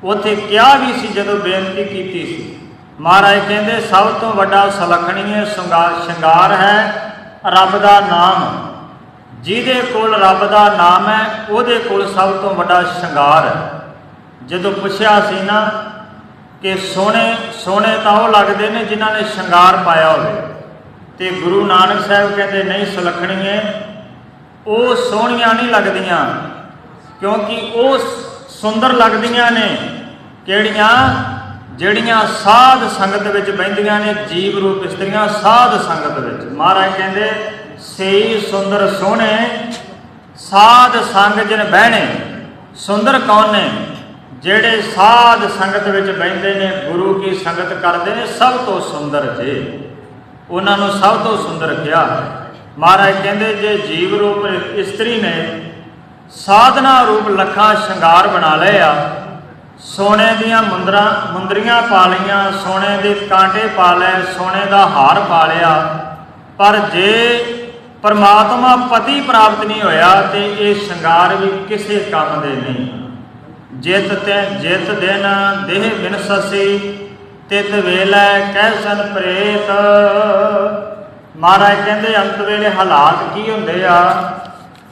ਉਥੇ ਕਿਹਾ ਵੀ ਸੀ, ਜਦੋਂ ਬੇਨਤੀ ਕੀਤੀ ਸੀ ਮਹਾਰਾਜ ਕਹਿੰਦੇ, ਸਭ ਤੋਂ ਵੱਡਾ ਸਲਖਣੀਏ ਸ਼ਿੰਗਾਰ ਸ਼ਿੰਗਾਰ ਹੈ ਰੱਬ ਦਾ ਨਾਮ। ਜਿਹਦੇ ਕੋਲ ਰੱਬ ਦਾ ਨਾਮ ਹੈ, ਉਹਦੇ ਕੋਲ ਸਭ ਤੋਂ ਵੱਡਾ ਸ਼ਿੰਗਾਰ ਹੈ। ਜਦੋਂ ਪੁੱਛਿਆ ਸੀ ਨਾ ਕਿ ਸੋਹਣੇ ਸੋਹਣੇ ਤਾਂ ਉਹ ਲੱਗਦੇ ਨੇ ਜਿਨ੍ਹਾਂ ਨੇ ਸ਼ਿੰਗਾਰ ਪਾਇਆ ਹੋਵੇ। ਤੇ ਗੁਰੂ ਨਾਨਕ ਸਾਹਿਬ ਕਹਿੰਦੇ, ਨਹੀਂ ਸੁਲੱਖਣੀਏ, ਉਹ ਸੋਹਣੀਆਂ ਨਹੀਂ ਲੱਗਦੀਆਂ, ਕਿਉਂਕਿ ਉਹ ਸੁੰਦਰ ਲੱਗਦੀਆਂ ਨੇ। ਕਿਹੜੀਆਂ? ਜਿਹੜੀਆਂ ਸਾਧ ਸੰਗਤ ਵਿੱਚ ਬਹਿੰਦੀਆਂ ਨੇ, ਜੀਵ ਰੂਪ ਇਸਤਰੀਆਂ, ਸਾਧ ਸੰਗਤ ਵਿੱਚ। ਮਹਾਰਾਜ ਕਹਿੰਦੇ, ਸਈ, ਸੁੰਦਰ, ਸੋਹਣੇ, ਸਾਧ ਸੰਗ ਜਿਨ ਬਹਿਣੇ, ਸੁੰਦਰ ਕੌਣ ਨੇ? ਜਿਹੜੇ ਸਾਧ ਸੰਗਤ ਵਿੱਚ ਬਹਿੰਦੇ ਨੇ, ਗੁਰੂ ਕੀ ਸੰਗਤ ਕਰਦੇ ਨੇ, ਸਭ ਤੋਂ ਸੁੰਦਰ ਜੇ। ਉਹਨਾਂ ਨੂੰ ਸਭ ਤੋਂ ਸੁੰਦਰ ਕਿਹਾ। ਮਹਾਰਾਜ ਕਹਿੰਦੇ, ਜੇ ਜੀਵ ਰੂਪ ਇਸਤਰੀ ਨੇ, ਸਾਧਨਾ ਰੂਪ ਲੱਖਾਂ ਸ਼ਿੰਗਾਰ ਬਣਾ ਲਏ ਆ ਸੋਨੇ ਦੀਆਂ ਮੁੰਦਰਾਂ, ਮੁੰਦਰੀਆਂ ਪਾ ਲਈਆਂ, ਸੋਨੇ ਦੇ ਕਾਂਟੇ ਪਾ ਲਏ, ਸੋਨੇ ਦਾ ਹਾਰ ਪਾ ਲਿਆ। ਪਰ ਜੇ ਪਰਮਾਤਮਾ ਪਤੀ ਪ੍ਰਾਪਤ ਨਹੀਂ ਹੋਇਆ, ਤੇ ਇਹ ਸ਼ਿੰਗਾਰ ਵੀ ਕਿਸੇ ਕੰਮ ਦੇ ਨਹੀਂ। ਜਿਤ ਤੇ ਜਿਤ ਦਿਨ, ਦੇਹ ਬਿਨਸਸੀ ਤਿਤ ਵੇਲੇ ਕੈਸਨ ਪ੍ਰੇਤ। ਮਹਾਰਾਜ ਕਹਿੰਦੇ, ਅੰਤ ਵੇਲੇ ਹਾਲਾਤ ਕੀ ਹੁੰਦੇ ਆ?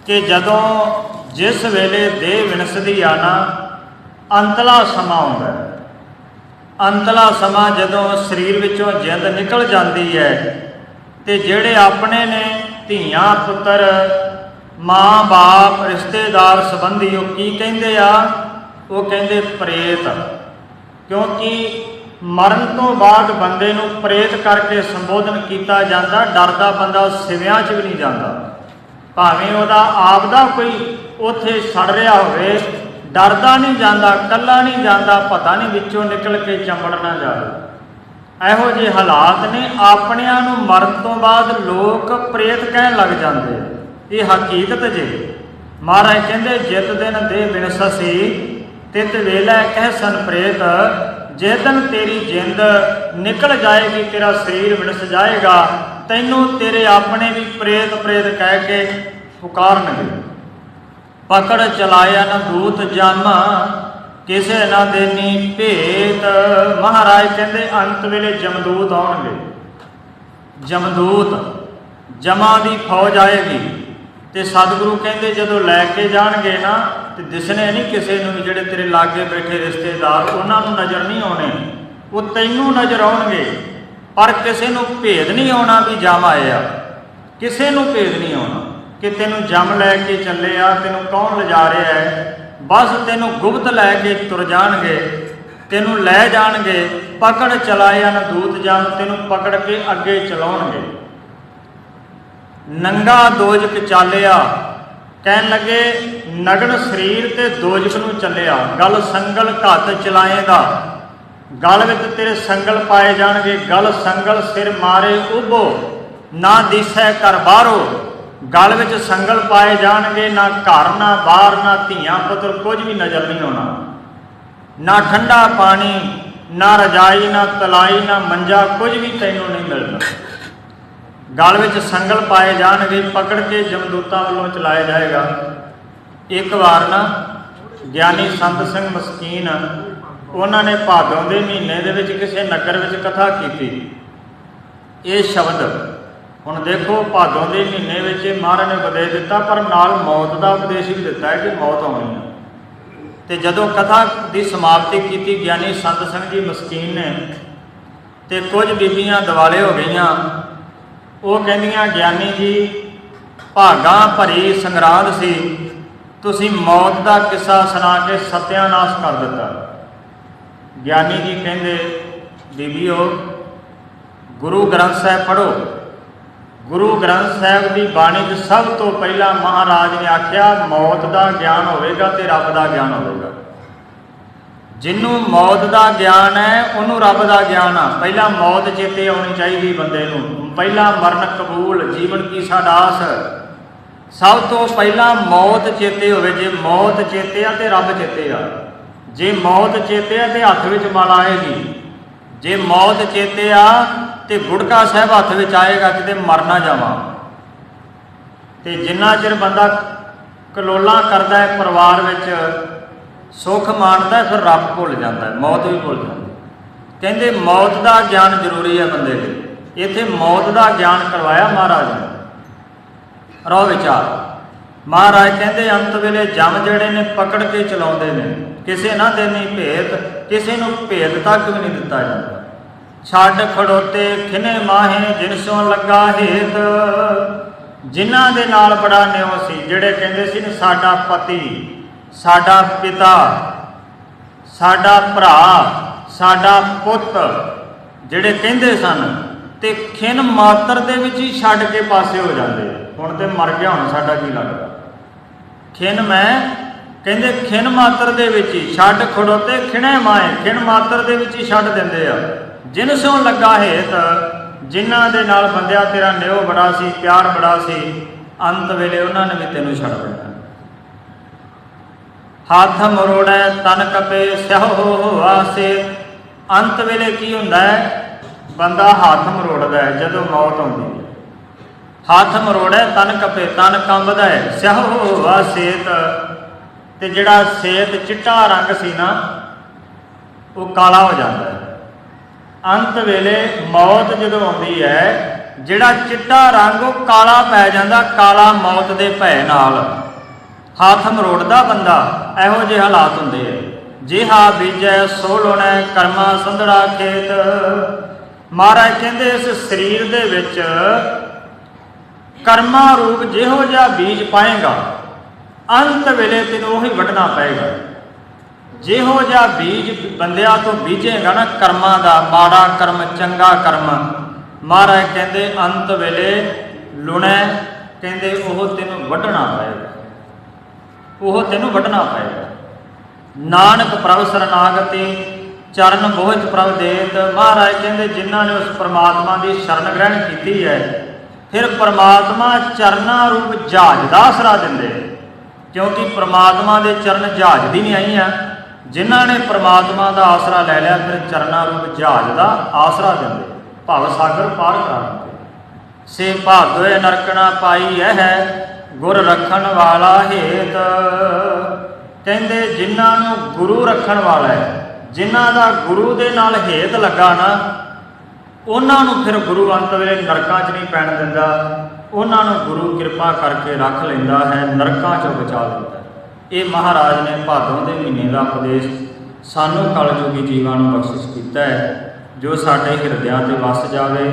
ਕਿ ਜਦੋਂ ਜਿਸ ਵੇਲੇ ਦੇਹ ਵਿਨਸਦੀ ਆ ਨਾ ਅੰਤਲਾ ਸਮਾਂ ਆਉਂਦਾ ਅੰਤਲਾ ਸਮਾਂ ਜਦੋਂ ਸਰੀਰ ਵਿੱਚੋਂ ਜਿੰਦ ਨਿਕਲ ਜਾਂਦੀ ਹੈ, ਤੇ ਜਿਹੜੇ ਆਪਣੇ ਨੇ ਧੀਆਂ, ਪੁੱਤਰ ਮਾਂ ਬਾਪ ਰਿਸ਼ਤੇਦਾਰ, ਸੰਬੰਧੀ, ਉਹ ਕੀ ਕਹਿੰਦੇ ਆ? ਉਹ ਕਹਿੰਦੇ ਪ੍ਰੇਤ। ਕਿਉਂਕਿ ਮਰਨ ਤੋਂ ਬਾਅਦ ਬੰਦੇ ਨੂੰ ਪ੍ਰੇਤ ਕਰਕੇ ਸੰਬੋਧਨ ਕੀਤਾ ਜਾਂਦਾ, ਡਰਦਾ ਬੰਦਾ ਸਿਵਿਆਂ 'ਚ ਵੀ ਨਹੀਂ ਜਾਂਦਾ। ਭਾਵੇਂ ਉਹਦਾ ਆਪ ਦਾ ਕੋਈ ਉੱਥੇ ਸੜ ਰਿਹਾ ਹੋਵੇ ਡਰਦਾ ਨਹੀਂ ਜਾਂਦਾ ਕੱਲਾ ਨਹੀਂ ਜਾਂਦਾ, ਪਤਾ ਨਹੀਂ ਵਿੱਚੋਂ ਨਿਕਲ ਕੇ ਚੰਬੜ ਨਾ ਜਾਵੇ। ਇਹੋ ਜਿਹੇ ਹਾਲਾਤ ਨੇ, ਆਪਣਿਆਂ ਨੂੰ ਮਰਨ ਤੋਂ ਬਾਅਦ ਲੋਕ ਪ੍ਰੇਤ ਕਹਿਣ ਲੱਗ ਜਾਂਦੇ। ਇਹ ਹਕੀਕਤ ਜੇ। ਮਹਾਰਾਜ ਕਹਿੰਦੇ, ਜਿਤ ਦਿਨ ਦੇ ਬਿਨਸਸੀ ਤਿਤ ਵੇਲੇ ਕਹਿ ਸਨ ਪ੍ਰੇਤ, ਜੇ ਦਿਨ ਤੇਰੀ ਜਿੰਦ ਨਿਕਲ ਜਾਏਗੀ, ਤੇਰਾ ਸਰੀਰ ਵਿਣਸ ਜਾਏਗਾ, ਤੈਨੂੰ ਤੇਰੇ ਆਪਣੇ ਵੀ ਪ੍ਰੇਤ ਪ੍ਰੇਤ ਕਹਿ ਕੇ ਪੁਕਾਰਨਗੇ। ਪਕੜ ਚਲਾਇਆ ਨ ਦੂਤ ਜਮ, ਕਿਸੇ ਨਾ ਦੇਨੀ ਭੇਤ। ਮਹਾਰਾਜ ਕਹਿੰਦੇ, ਅੰਤ ਵੇਲੇ ਜਮਦੂਤ ਆਉਣਗੇ। ਜਮਦੂਤ ਜਮਾਂ ਦੀ ਫੌਜ ਆਏਗੀ ਤੇ ਸਤਿਗੁਰੂ ਕਹਿੰਦੇ, ਜਦੋਂ ਲੈ ਕੇ ਜਾਣਗੇ ਨਾ, ਤੇ ਦਿਸਣੇ ਨਹੀਂ ਕਿਸੇ ਨੂੰ ਵੀ ਜਿਹੜੇ ਤੇਰੇ ਲਾਗੇ ਬੈਠੇ ਰਿਸ਼ਤੇਦਾਰ, ਉਹਨਾਂ ਨੂੰ ਨਜ਼ਰ ਨਹੀਂ ਆਉਣੇ। ਉਹ ਤੈਨੂੰ ਨਜ਼ਰ ਆਉਣਗੇ, ਪਰ ਕਿਸੇ ਨੂੰ ਭੇਦ ਨਹੀਂ ਆਉਣਾ ਵੀ ਜਮ ਆਏ ਆ। ਕਿਸੇ ਨੂੰ ਭੇਦ ਨਹੀਂ ਆਉਣਾ। ਕਿ ਤੈਨੂੰ ਜਮ ਲੈ ਕੇ ਚੱਲੇ ਆ, ਤੈਨੂੰ ਕੌਣ ਲਿਜਾ ਰਿਹਾ ਹੈ? ਬਸ ਤੈਨੂੰ ਗੁਪਤ ਲੈ ਕੇ ਤੁਰ ਜਾਣਗੇ, ਤੈਨੂੰ ਲੈ ਜਾਣਗੇ, ਪਕੜ ਚਲਾਇਆ ਨਾ ਦੂਤ ਜਮ ਤੈਨੂੰ ਪਕੜ ਕੇ ਅੱਗੇ ਚਲਾਉਣਗੇ। ਨੰਗਾ ਦੋਜਕ ਚਾਲਿਆ, ਕਹਿਣ ਲੱਗੇ, ਨਗਨ ਸਰੀਰ ਤੇ ਦੋਜਕ ਨੂੰ ਚੱਲਿਆ, ਗਲ ਸੰਗਲ ਘੱਤ ਚਲਾਏਗਾ। ਗਲ ਵਿੱਚ ਤੇਰੇ ਸੰਗਲ ਪਾਏ ਜਾਣਗੇ, ਗਲ ਸੰਗਲ ਸਿਰ ਮਾਰੇ ਉਭੋ, ਨਾ ਦਿਸੈ ਕਰ ਬਾਹਰੋ। ਗਲ ਵਿੱਚ ਸੰਗਲ ਪਾਏ ਜਾਣਗੇ, ਨਾ ਘਰ, ਨਾ ਬਾਹਰ, ਨਾ ਧੀਆਂ ਪੁੱਤਰ, ਕੁਝ ਵੀ ਨਜ਼ਰ ਨਹੀਂ ਆਉਣਾ। ਨਾ ਠੰਡਾ ਪਾਣੀ, ਨਾ ਰਜਾਈ, ਨਾ ਤਲਾਈ, ਨਾ ਮੰਜਾ, ਕੁਝ ਵੀ ਤੈਨੂੰ ਨਹੀਂ ਮਿਲਣਾ। ਗਲ ਵਿੱਚ ਸੰਗਲ ਪਾਏ ਜਾਣਗੇ, ਪਕੜ ਕੇ ਜਮਦੂਤਾਂ ਵੱਲੋਂ ਚਲਾਇਆ ਜਾਏਗਾ। ਇੱਕ ਵਾਰ ਨਾ, ਗਿਆਨੀ ਸੰਤ ਸਿੰਘ ਮਸਕੀਨ, ਉਹਨਾਂ ਨੇ ਭਾਦੋਂ ਦੇ ਮਹੀਨੇ ਦੇ ਵਿੱਚ ਕਿਸੇ ਨਗਰ ਵਿੱਚ ਕਥਾ ਕੀਤੀ। ਇਹ ਸ਼ਬਦ ਹੁਣ ਦੇਖੋ, ਭਾਦੋਂ ਦੇ ਮਹੀਨੇ ਵਿੱਚ ਮਹਾਰਾਜ ਨੇ ਉਪਦੇਸ਼ ਦਿੱਤਾ, ਪਰ ਨਾਲ ਮੌਤ ਦਾ ਉਪਦੇਸ਼ ਵੀ ਦਿੱਤਾ ਹੈ ਕਿ ਮੌਤ ਆਉਣੀ ਹੈ। ਤੇ ਜਦੋਂ ਕਥਾ ਦੀ ਸਮਾਪਤੀ ਕੀਤੀ, ਗਿਆਨੀ ਸੰਤ ਸਿੰਘ ਜੀ ਮਸਕੀਨ ਨੇ ਤੇ ਕੁਝ ਬੀਬੀਆਂ ਦਿਵਾਲੇ ਹੋ ਗਈਆਂ। ਉਹ ਕਹਿੰਦੀਆਂ, ਗਿਆਨੀ ਜੀ, ਭਾਗਾਂ ਭਰੀ ਸੰਗਰਾਂਦ ਸੀ। ਤੁਸੀਂ ਮੌਤ ਦਾ ਕਿੱਸਾ ਸੁਣਾ ਕੇ ਸਤਿਆਨਾਸ਼ ਕਰ ਦਿੱਤਾ। ਗਿਆਨੀ ਜੀ ਕਹਿੰਦੇ, ਬੀਬੀਓ, ਗੁਰੂ ਗ੍ਰੰਥ ਸਾਹਿਬ ਪੜੋ ਗੁਰੂ ਗ੍ਰੰਥ ਸਾਹਿਬ ਦੀ ਬਾਣੀ 'ਚ ਸਭ ਤੋਂ ਪਹਿਲਾਂ ਮਹਾਰਾਜ ਨੇ ਆਖਿਆ, ਮੌਤ ਦਾ ਗਿਆਨ ਹੋਵੇਗਾ ਤੇ ਰੱਬ ਦਾ ਗਿਆਨ ਹੋਵੇਗਾ। ਜਿਹਨੂੰ ਮੌਤ ਦਾ ਗਿਆਨ ਹੈ, ਉਹਨੂੰ ਰੱਬ ਦਾ ਗਿਆਨ ਆ। ਪਹਿਲਾਂ ਮੌਤ ਚੇਤੇ ਆਉਣੀ ਚਾਹੀਦੀ ਬੰਦੇ ਨੂੰ। ਪਹਿਲਾਂ ਮਰਨ ਕਬੂਲ, ਜੀਵਨ ਕੀ ਸਾਡਾਸ ਸਭ ਤੋਂ ਪਹਿਲਾਂ ਮੌਤ ਚੇਤੇ ਹੋਵੇ। ਜੇ ਮੌਤ ਚੇਤੇ ਆ ਤੇ ਰੱਬ ਚੇਤੇ ਆ। ਜੇ ਮੌਤ ਚੇਤੇ ਆ ਤੇ ਹੱਥ ਵਿੱਚ ਮਾਲਾ ਆਏਗੀ। ਜੇ ਮੌਤ ਚੇਤੇ ਆ ਤੇ ਗੁੜਕਾ ਸਾਹਿਬ ਹੱਥ ਵਿੱਚ ਆਏਗਾ, ਕਿਤੇ ਮਰ ਨਾ ਜਾਵਾਂ। ਤੇ ਜਿੰਨਾ ਚਿਰ ਬੰਦਾ ਕਲੋਲਾਂ ਕਰਦਾ ਹੈ, ਪਰਿਵਾਰ ਵਿੱਚ ਸੁੱਖ ਮਾਣਦਾ ਫਿਰ ਰੱਬ ਭੁੱਲ ਜਾਂਦਾ ਮੌਤ ਵੀ ਭੁੱਲ ਜਾਂਦਾ ਕਹਿੰਦੇ ਮੌਤ ਦਾ ਗਿਆਨ ਜ਼ਰੂਰੀ ਹੈ ਬੰਦੇ ਲਈ। ਇੱਥੇ ਮੌਤ ਦਾ ਗਿਆਨ ਕਰਵਾਇਆ ਮਹਾਰਾਜ ਨੇ। ਰੋ ਵਿਚਾਰ। ਮਹਾਰਾਜ ਕਹਿੰਦੇ, ਅੰਤ ਵੇਲੇ ਜਮ ਜਿਹੜੇ ਨੇ, ਪਕੜ ਕੇ ਚਲਾਉਂਦੇ ਨੇ। ਕਿਸੇ ਨਾ ਦੇਣੀ ਭੇਤ, ਕਿਸੇ ਨੂੰ ਭੇਤ ਤੱਕ ਵੀ ਨਹੀਂ ਦਿੱਤਾ ਜਾਂਦਾ। ਛੱਡ ਖੜੋਤੇ ਖਿਨੇ ਮਾਹੇ ਜਿਨ ਲੱਗਾ ਹੇਤ। ਜਿਨ੍ਹਾਂ ਦੇ ਨਾਲ ਬੜਾ ਨਿਉ ਸੀ, ਜਿਹੜੇ ਕਹਿੰਦੇ ਸੀ ਨਾ, ਸਾਡਾ ਪਤੀ, ਸਾਡਾ ਪਿਤਾ, ਸਾਡਾ ਭਰਾ, ਸਾਡਾ ਪੁੱਤ। ਜਿਹੜੇ ਕਹਿੰਦੇ ਸਨ ਤੇ ਖਿਨ ਮਾਤਰ ਦੇ ਵਿੱਚ ਹੀ ਛੱਡ ਕੇ ਪਾਸੇ ਹੋ ਜਾਂਦੇ ਹੁਣ ਤੇ ਮਰ ਗਿਆ, ਹੁਣ ਸਾਡਾ ਕੀ ਲੱਗਦਾ? ਖਿਨ ਮੈਂ ਕਹਿੰਦੇ ਖਿਨ ਮਾਤਰ ਦੇ ਵਿੱਚ ਹੀ, ਛੱਡ ਖੜੋਤੇ ਖਿਣੇ ਮਾਏ ਖਿਨ ਮਾਤਰ ਦੇ ਵਿੱਚ ਹੀ ਛੱਡ ਦਿੰਦੇ ਆ। ਜਿਨ ਸੋਂ ਲੱਗਾ ਹੇਤ, ਜਿਨ੍ਹਾਂ ਦੇ ਨਾਲ ਬੰਦਿਆ ਤੇਰਾ ਨਿਉ ਬੜਾ ਸੀ, ਪਿਆਰ ਬੜਾ ਸੀ, ਅੰਤ ਵੇਲੇ ਉਹਨਾਂ ਨੇ ਵੀ ਤੈਨੂੰ ਛੱਡ ਦੇਣਾ ਹੱਥ ਮਰੋੜੈ, ਤਨ ਕਪੇ ਸਹਿ ਹੋ ਸੇ ਅੰਤ ਵੇਲੇ ਕੀ ਹੁੰਦਾ ਹੈ? ਬੰਦਾ ਹੱਥ ਮਰੋੜਦਾ ਹੈ ਜਦੋਂ ਮੌਤ ਆਉਂਦੀ ਹੈ। ਹੱਥ ਮਰੋੜੈ, ਤਨ ਕਪੇ, ਤਨ ਕੰਬਦਾ ਹੈ ਸਹੁ ਹੋਆ ਸੇਤ ਤੇ ਜਿਹੜਾ ਸੇਤ ਚਿੱਟਾ ਰੰਗ ਸੀ ਨਾ, ਉਹ ਕਾਲਾ ਹੋ ਜਾਂਦਾ ਹੈ। ਅੰਤ ਵੇਲੇ ਮੌਤ ਜਦੋਂ ਆਉਂਦੀ ਹੈ, ਜਿਹੜਾ ਚਿੱਟਾ ਰੰਗ ਉਹ ਕਾਲਾ ਪੈ ਜਾਂਦਾ, ਕਾਲਾ ਮੌਤ ਦੇ ਭੈ ਨਾਲ। ਹੱਥ ਮਰੋੜਦਾ ਬੰਦਾ, ਇਹੋ ਜਿਹੇ ਹਾਲਾਤ ਹੁੰਦੇ ਆ। ਜਿਹਾ ਬੀਜੈ ਸੋ ਲੋਣੈ ਕਰਮਾ ਸੰਧੜਾ ਖੇਤ। ਮਹਾਰਾਜ ਕਹਿੰਦੇ, ਇਸ ਸਰੀਰ ਦੇ ਵਿੱਚ ਕਰਮਾ ਰੂਪ ਜਿਹੋ ਜਿਹਾ ਬੀਜ ਪਾਏਗਾ, ਅੰਤ ਵੇਲੇ ਤੈਨੂੰ ਉਹੀ ਵੱਢਣਾ ਪਏਗਾ। ਜਿਹੋ ਜਿਹਾ ਬੀਜ ਬੰਦਿਆਂ ਤੋਂ ਬੀਜੇਗਾ ਨਾ ਕਰਮਾਂ ਦਾ, ਮਾੜਾ ਕਰਮ, ਚੰਗਾ ਕਰਮ। ਮਹਾਰਾਜ ਕਹਿੰਦੇ, ਅੰਤ ਵੇਲੇ ਲੁਣੈ, ਕਹਿੰਦੇ ਉਹ ਤੈਨੂੰ ਵੱਢਣਾ ਪਏਗਾ। ਉਹ ਤੈਨੂੰ ਵੱਢਣਾ ਪਏਗਾ। ਨਾਨਕ ਪ੍ਰਭ ਸਰਨਾਗਤੀ, ਚਰਨ ਬੋਝ ਪ੍ਰਭ ਦੇਤ। ਮਹਾਰਾਜ ਕਹਿੰਦੇ, ਜਿਨ੍ਹਾਂ ਨੇ ਉਸ ਪਰਮਾਤਮਾ ਦੀ ਸ਼ਰਨ ਗ੍ਰਹਿਣ ਕੀਤੀ ਹੈ, ਫਿਰ ਪਰਮਾਤਮਾ ਚਰਨਾਂ ਰੂਪ ਜਹਾਜ਼ ਦਾ ਆਸਰਾ ਦਿੰਦੇ ਕਿਉਂਕਿ ਪਰਮਾਤਮਾ ਦੇ ਚਰਨ ਜਹਾਜ਼ ਦੀ ਨਹੀਂ ਆਈਆਂ। ਜਿਨ੍ਹਾਂ ਨੇ ਪ੍ਰਮਾਤਮਾ ਦਾ ਆਸਰਾ ਲੈ ਲਿਆ, ਫਿਰ ਚਰਨਾਂ ਰੂਪ ਜਹਾਜ਼ ਦਾ ਆਸਰਾ ਦਿੰਦੇ, ਭਵ ਸਾਗਰ ਪਾਰ ਕਰਾਉਂਦੇ ਸੇ ਭਾਦੋਏ ਨਰਕਣਾ ਪਾਈ ਹੈ ਗੁਰ ਰੱਖਣ ਵਾਲਾ ਹੇਤ। ਕਹਿੰਦੇ, ਜਿਨ੍ਹਾਂ ਨੂੰ ਗੁਰੂ ਰੱਖਣ ਵਾਲਾ ਹੈ, ਜਿਨ੍ਹਾਂ ਦਾ ਗੁਰੂ ਦੇ ਨਾਲ ਹੇਤ ਲੱਗਾ ਨਾ, ਉਹਨਾਂ ਨੂੰ ਫਿਰ ਗੁਰੂ ਅੰਤ ਵੇਲੇ ਨਰਕਾਂ 'ਚ ਨਹੀਂ ਪੈਣ ਦਿੰਦਾ। ਉਹਨਾਂ ਨੂੰ ਗੁਰੂ ਕਿਰਪਾ ਕਰਕੇ ਰੱਖ ਲੈਂਦਾ ਹੈ, ਨਰਕਾਂ 'ਚੋਂ ਬਚਾ ਲੈਂਦਾ ਇਹ ਮਹਾਰਾਜ ਨੇ ਭਾਦੋਂ ਦੇ ਮਹੀਨੇ ਦਾ ਉਪਦੇਸ਼ ਸਾਨੂੰ ਕਲਯੁਗੀ ਜੀਵਾਂ ਨੂੰ ਬਖਸ਼ਿਸ਼ ਕੀਤਾ ਹੈ, ਜੋ ਸਾਡੇ ਹਿਰਦਿਆਂ ਤੇ ਵਸ ਜਾਵੇ